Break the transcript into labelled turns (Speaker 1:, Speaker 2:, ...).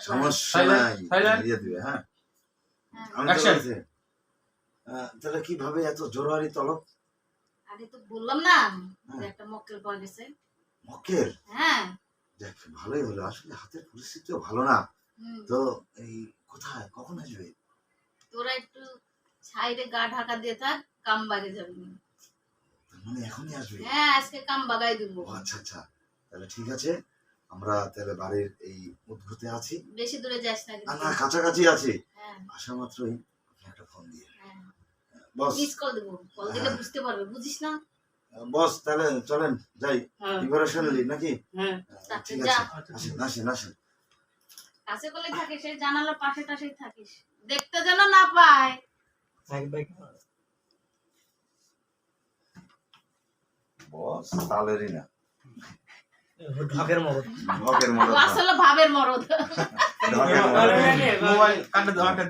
Speaker 1: সমস্যা নাই দিয়ে দিবে হ্যাঁ।
Speaker 2: হ্যাঁ।
Speaker 1: তাহলে কীভাবে এত জোরারি তলব?
Speaker 2: আরে তো বললাম না যে
Speaker 1: হ্যাঁ।
Speaker 2: একটা মক্কেল পাওয়া গেছে।
Speaker 1: মক্কেল?
Speaker 2: হ্যাঁ।
Speaker 1: দেখ ভালোই হলো। আসলে হাতের পরিস্থিতিও ভালো না। তো এই কোথায়? কখন আসবে?
Speaker 2: তোরা একটু সাইডে গা ঢাকা দিয়ে থাক কাম বাগে যাবি
Speaker 1: মানে এখনই আসবে?
Speaker 2: হ্যাঁ আজকে কাম বাগাই দিব
Speaker 1: আচ্ছা আচ্ছা। তাহলে ঠিক আছে। আমরা তাহলে বাড়ির এই উদ্ভূতে আছি।
Speaker 2: বেশি দূরে যাস না
Speaker 1: না কাছাকাছি আছি।
Speaker 2: হ্যাঁ।
Speaker 1: আসা মাত্রই একটা ফোন দিয়ে।
Speaker 2: হ্যাঁ।
Speaker 1: বস।
Speaker 2: মিস কল দেবো। কল দিলে
Speaker 1: হ্যাঁ।
Speaker 2: বুঝতে পারবে বুঝিস না?
Speaker 1: বস তাহলে চলেন যাই। প্রিপারেশন নিই নাকি?
Speaker 3: হ্যাঁ।
Speaker 1: ঠিক
Speaker 2: যা।
Speaker 1: আছে। আসেন আসেন আসেন।
Speaker 2: কাছে করলে থাকিস এই জানালার পাশে টাশেই থাকিস। দেখতে যেন না পায়।
Speaker 1: বস তালেরই না।
Speaker 3: ঢাকের মরদ।
Speaker 1: ঢকের
Speaker 2: মরদ। আসলে ভাবের মরদ।
Speaker 1: ঢকের মতো
Speaker 4: মোবাইল কাটে